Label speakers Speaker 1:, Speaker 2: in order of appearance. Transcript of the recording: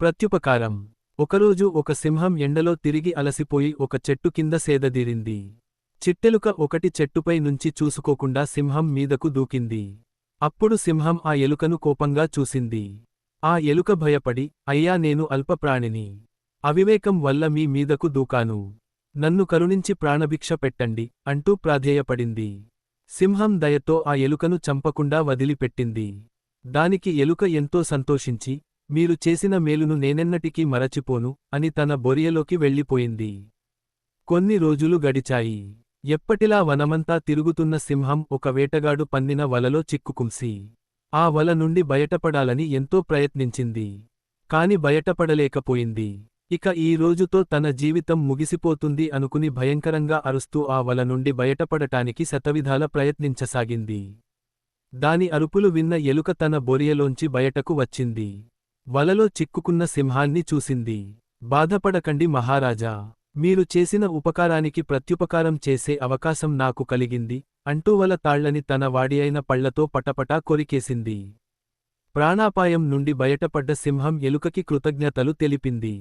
Speaker 1: ప్రత్యుపకారం. ఒకరోజు ఒక సింహం ఎండలో తిరిగి అలసిపోయి ఒక చెట్టు కింద సేదదీరింది. చిట్టెలుక ఒకటి చెట్టుపై నుంచి చూసుకోకుండా సింహం మీదకు దూకింది. అప్పుడు సింహం ఆ ఎలుకను కోపంగా చూసింది. ఆ ఎలుక భయపడి అయ్యా నేను అల్పప్రాణిని. అవివేకం వల్ల మీ మీదకు దూకాను. నన్ను కరుణించి ప్రాణభిక్ష పెట్టండి అంటూ ప్రాధేయపడింది. సింహం దయతో ఆ ఎలుకను చంపకుండా వదిలిపెట్టింది. దానికి ఎలుక ఎంతో సంతోషించి మీరు చేసిన మేలును నేనెన్నటికీ మరచిపోను అని తన బొరియలోకి వెళ్ళిపోయింది. కొన్ని రోజులు గడిచాయి. ఎప్పటిలా వనమంతా తిరుగుతున్న సింహం ఒక వేటగాడు పన్నిన వలలో చిక్కుకుంసి ఆ వల నుండి బయటపడాలని ఎంతో ప్రయత్నించింది. కాని బయటపడలేకపోయింది. ఇక ఈ రోజుతో తన జీవితం ముగిసిపోతుంది అనుకుని భయంకరంగా అరుస్తూ ఆ వల నుండి బయటపడటానికి శతవిధాల ప్రయత్నించసాగింది. దాని అరుపులు విన్న ఎలుక తన బొరియలోంచి బయటకు వచ్చింది. వలలో చిక్కుకున్న సింహాన్ని చూసింది. బాధపడకండి మహారాజా. మీరు చేసిన ఉపకారానికి ప్రత్యుపకారం చేసే అవకాశం నాకు కలిగింది. అంటూ వల తాళ్ళని తన వాడియైన పళ్ళతో పటపటా కొరికేసింది. ప్రాణాపాయం నుండి బయటపడ్డ సింహం ఎలుకకి కృతజ్ఞతలు తెలిపింది.